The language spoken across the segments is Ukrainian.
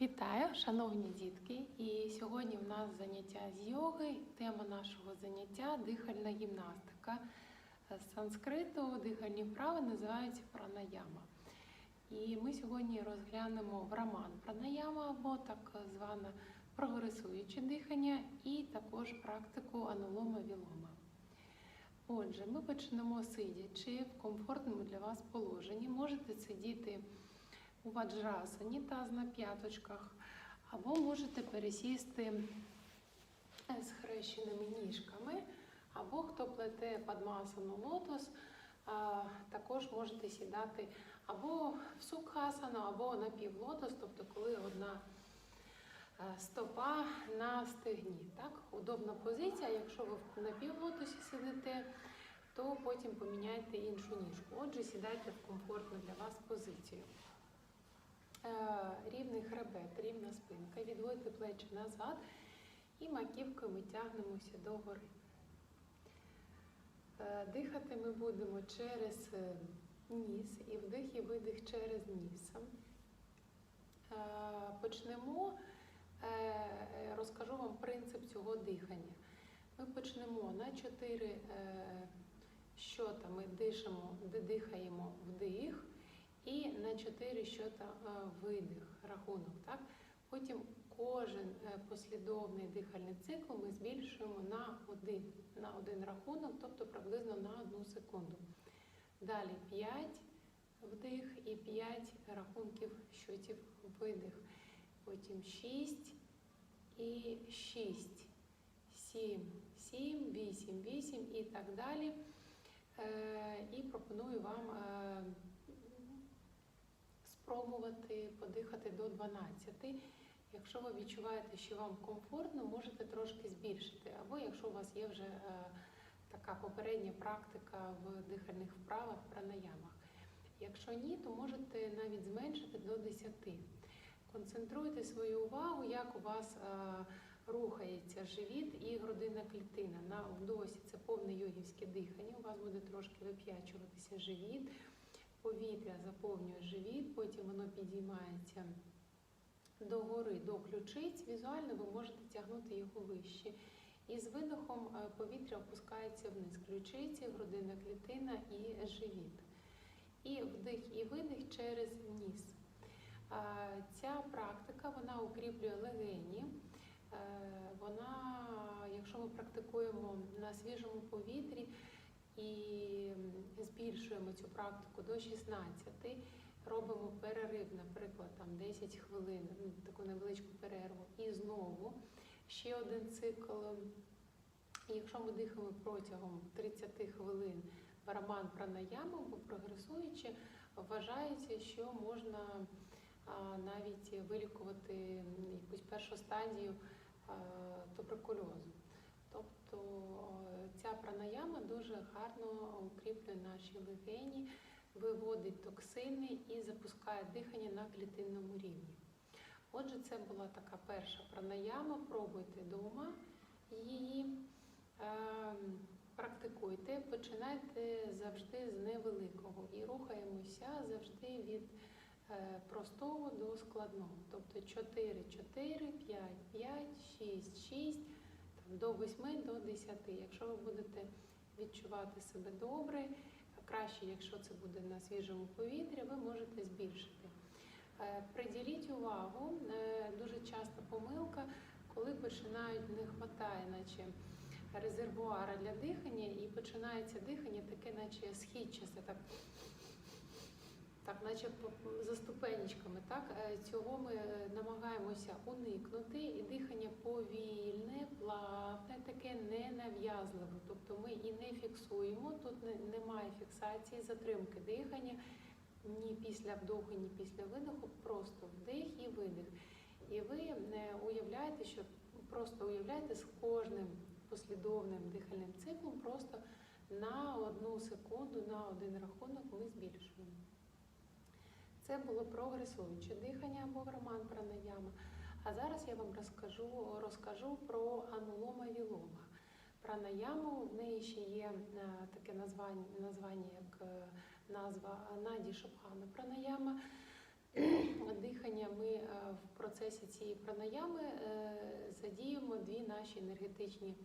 Вітаю, шановні дітки! І сьогодні в нас заняття з йоги. Тема нашого заняття дихальна гімнастика. З санскриту дихальні вправи називаються пранаяма. І ми сьогодні розглянемо враман пранаяма або так зване прогресуюче дихання, і також практику анулома вілома. Отже, ми почнемо сидячи в комфортному для вас положенні. Можете сидіти у ваджрасані, таз на п'яточках, або можете пересісти з хрещеними ніжками, або хто плете падмасану лотос, також можете сідати або в сукхасану, або на півлотос, тобто коли одна е, стопа на стегні. Так? Удобна позиція. Якщо ви на півлотосі сидите, то потім поміняйте іншу ніжку. Отже, сідайте в комфортну для вас позицію. Е, Рівний хребет, рівна спинка. Відводьте плечі назад і маківкою ми тягнемося догори. Е, Дихати ми будемо через е, ніс і вдих і видих через ніс. Почнемо, розкажу вам принцип цього дихання. Ми почнемо на 4 щота ми дишимо, дихаємо вдих. І на 4 щота е, видих, рахунок. Так? Потім кожен е, послідовний дихальний цикл ми збільшуємо на один, на один рахунок, тобто приблизно на одну секунду. Далі 5 вдих і 5 рахунків щотів видих. Потім 6 і 6, 7, 7, 8, 8 і так далі. Е, І пропоную вам. Спробувати подихати до 12. Якщо ви відчуваєте, що вам комфортно, можете трошки збільшити. Або якщо у вас є вже е, така попередня практика в дихальних вправах, пранаямах. Якщо ні, то можете навіть зменшити до 10. Концентруйте свою увагу, як у вас е, рухається живіт і грудина клітина. На вдосі це повне йогівське дихання. У вас буде трошки вип'ячуватися живіт повітря заповнює живіт, потім воно підіймається догори до ключиць. Візуально ви можете тягнути його вище. І з видохом е, повітря опускається вниз. Ключиці, грудина клітина і живіт. І вдих і видих через ніс. Ця практика вона укріплює легені. Е, Вона, якщо ми практикуємо на свіжому повітрі, і збільшуємо цю практику до 16, робимо перерив, наприклад, там 10 хвилин, ну, таку невеличку перерву, і знову ще один цикл. Якщо ми дихаємо протягом 30 хвилин барабан пранаяма або прогресуючи, вважається, що можна навіть вилікувати якусь першу стадію туберкульозу. Тобто е, ця пранаяма дуже гарно укріплює наші легені, виводить токсини і запускає дихання на клітинному рівні. Отже, це була така перша пранаяма. Пробуйте вдома її, ем, практикуйте, починайте завжди з невеликого і рухаємося завжди від е, простого до складного. Тобто 4, 4, 5, 5, 6, 6 до 8 до 10. Якщо ви будете відчувати себе добре, краще, якщо це буде на свіжому повітрі, ви можете збільшити. Е, Приділіть увагу, е, дуже часто помилка, коли починають не вистачає, наче резервуара для дихання, і починається дихання таке, наче східчасте, так так, наче за ступенечками. Так? Е, Цього ми е, намагаємося уникнути, і дихання повільне, плавне, таке ненав'язливе. Тобто ми і не фіксуємо, тут немає фіксації, затримки дихання ні після вдоху, ні після видоху, просто вдих і видих. І ви е, уявляєте, що просто уявляєте з кожним послідовним дихальним циклом, просто на одну секунду, на один рахунок ми збільшуємо. Це було прогресуюче дихання або роман пранаяма. А зараз я вам розкажу, розкажу про анулома вілома. Пранаяму в неї ще є е, таке названня, названня як е, назва Наді Шапхана пранаяма. Дихання ми е, в процесі цієї пранаями задіємо дві наші енергетичні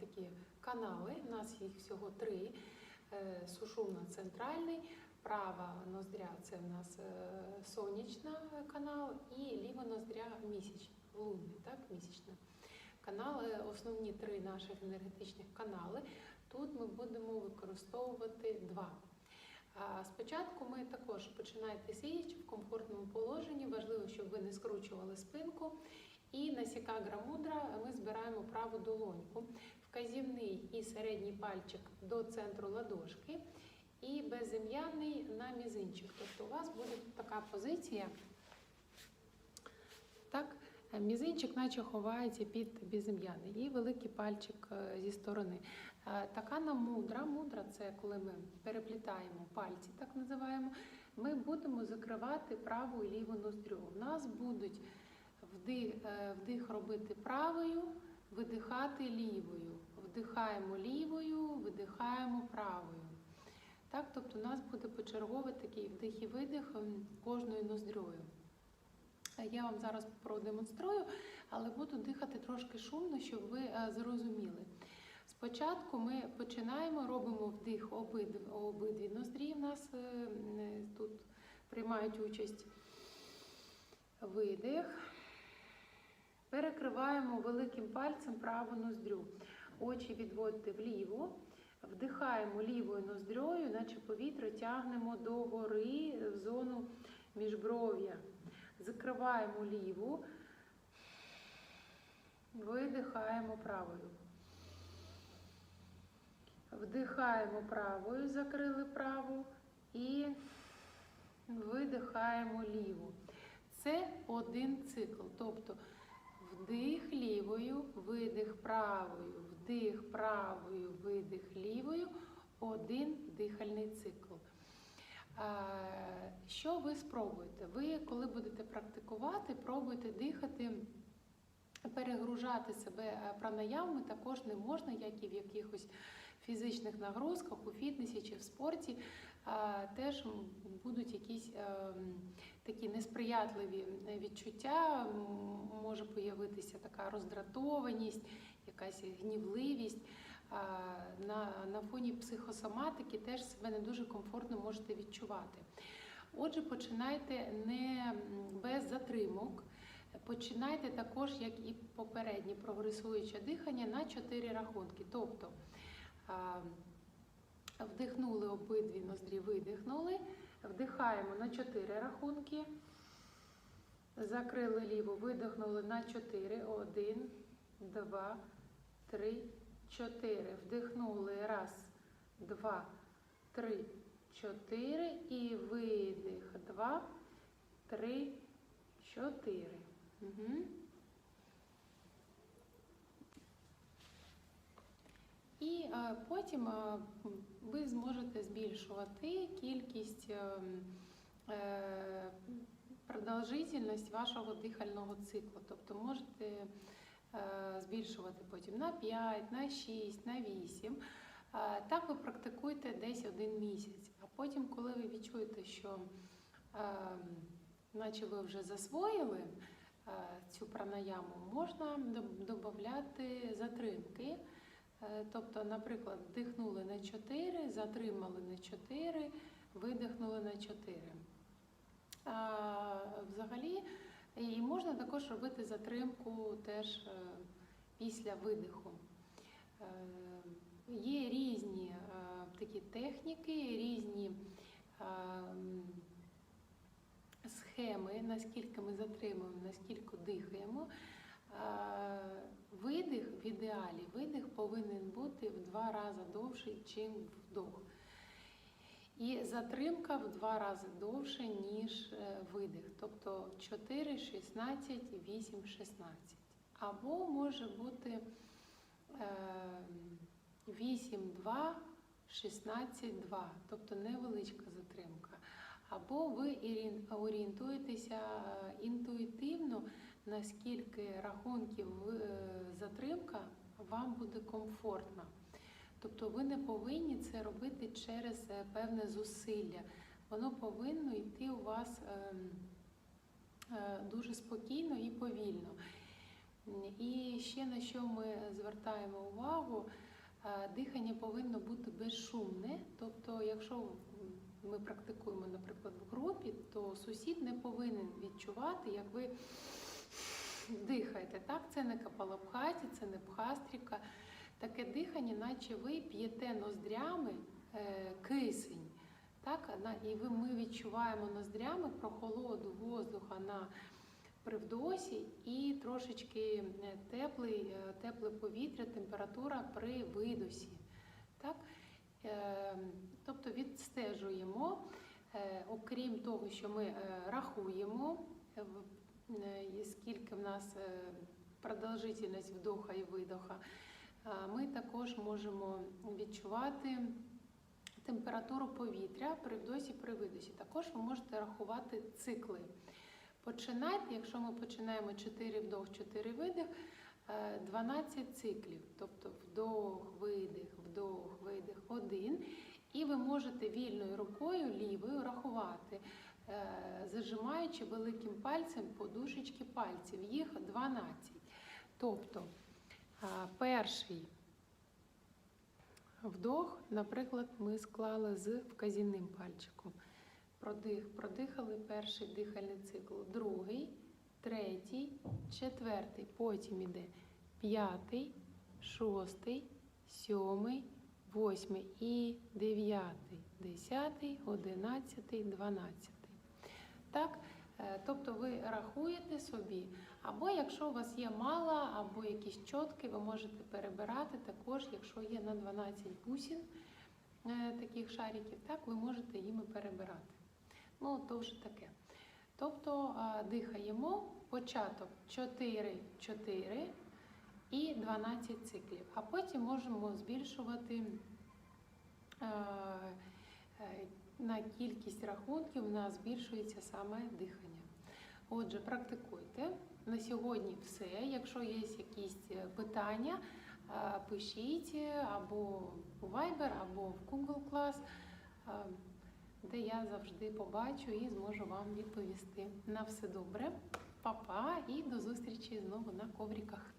такі канали. У нас їх всього три. Е, Сушумно-центральний, права ноздря це в нас е, сонячна канал, і ліва ноздря місячна, лунний, так, місячна. Канали, основні три наших енергетичних канали. Тут ми будемо використовувати два. Спочатку ми також починаєте сидячи в комфортному положенні. Важливо, щоб ви не скручували спинку. І на сікагра мудра ми збираємо праву долоньку, вказівний і середній пальчик до центру ладошки, і безім'яний на мізинчик. Тобто у вас буде така позиція. Так, мізинчик наче ховається під безім'яний і великий пальчик е, зі сторони. Е, Така нам мудра. Мудра це коли ми переплітаємо пальці, так називаємо. Ми будемо закривати праву і ліву ноздрю. У нас будуть вдих, е, вдих робити правою, видихати лівою. Вдихаємо лівою, видихаємо правою. Так, тобто у нас буде почерговий такий вдих і видих ем, кожною ноздрьою. Е, Я вам зараз продемонструю, але буду дихати трошки шумно, щоб ви е, зрозуміли. Спочатку ми починаємо, робимо вдих обидві, обидві ноздрі. У нас е, тут приймають участь видих. Перекриваємо великим пальцем праву ноздрю. Очі відводьте вліво. Вдихаємо лівою ноздрьою, наче повітря тягнемо до гори в зону міжбров'я. Закриваємо ліву, видихаємо правою. Вдихаємо правою, закрили праву і видихаємо ліву. Це один цикл. Тобто вдих лівою, видих правою, вдих правою, видих лівою, один дихальний цикл. Е, Що ви спробуєте? Ви, коли будете практикувати, пробуйте дихати, перегружати себе е, пранаямами також не можна, як і в якихось фізичних нагрузках, у фітнесі чи в спорті. Е, Теж будуть якісь такі несприятливі відчуття, може появитися така роздратованість, якась гнівливість. На, на фоні психосоматики теж себе не дуже комфортно можете відчувати. Отже, починайте не без затримок. Починайте також, як і попереднє прогресуюче дихання, на 4 рахунки. Тобто вдихнули обидві ноздрі, видихнули, вдихаємо на 4 рахунки, закрили ліву, видихнули на 4, 1, 2, 3, 4. Вдихнули. Раз, два, три, чотири. І видих. Два, три, чотири. Угу. І е, потім е, ви зможете збільшувати кількість е, продовжительність вашого дихального циклу. Тобто можете збільшувати потім на 5, на 6, на 8. Е, Так ви практикуєте десь один місяць. А потім, коли ви відчуєте, що е, наче ви вже засвоїли е, цю пранаяму, можна додати затримки. Е, Тобто, наприклад, вдихнули на 4, затримали на 4, видихнули на 4. Взагалі, і можна також робити затримку теж е, після видиху. Е, Є різні е, такі техніки, різні схеми, наскільки ми затримуємо, наскільки дихаємо. Видих в ідеалі, видих повинен бути в два рази довший, чим вдох. І затримка в два рази довше, ніж е, видих. Тобто 4, 16, 8, 16. Або може бути е, 8, 2, 16, 2. Тобто невеличка затримка. Або ви орієнтуєтеся е, інтуїтивно, наскільки рахунків е, затримка вам буде комфортна. Тобто ви не повинні це робити через е, певне зусилля. Воно повинно йти у вас ем, е, дуже спокійно і повільно. І ще на що ми звертаємо увагу, е, дихання повинно бути безшумне. Тобто, якщо ми практикуємо, наприклад, в групі, то сусід не повинен відчувати, як ви дихаєте. Так, це не капалабхаті, це не пхастріка. Таке дихання, наче ви п'єте ноздрями е, кисень. Так, і ми відчуваємо ноздрями прохолоду воздуха на привдосі і трошечки е, теплий, е, тепле повітря, температура при видосі. Так? Тобто відстежуємо, окрім того, що ми рахуємо, скільки в нас продовжительність вдоха і видоха, ми також можемо відчувати температуру повітря при вдосі, при видосі. Також ви можете рахувати цикли. Починайте, якщо ми починаємо 4 вдох, 4 видих, е, 12 циклів, тобто вдох, видих, вдох, видих, один. І ви можете вільною рукою лівою рахувати, е, зажимаючи великим пальцем подушечки пальців. Їх 12. Тобто е, перший вдох, наприклад, ми склали з вказівним пальчиком. Продих, продихали перший дихальний цикл, другий, третій, четвертий. Потім іде п'ятий, шостий, сьомий, восьмий і дев'ятий, десятий, одинадцятий, дванадцятий. Так? Е, Тобто ви рахуєте собі, або якщо у вас є мало, або якісь чотки, ви можете перебирати також, якщо є на 12 бусин е, таких шариків, так ви можете їми перебирати. Ну, то вже таке. Тобто е, дихаємо початок 4-4 і 12 циклів, а потім можемо збільшувати е, на кількість рахунків, у нас збільшується саме дихання. Отже, практикуйте. На сьогодні все. Якщо є якісь е, питання, е, пишіть або у Viber, або в Google Class, е, де я завжди побачу і зможу вам відповісти. На все добре, Па-па і до зустрічі знову на ковріках.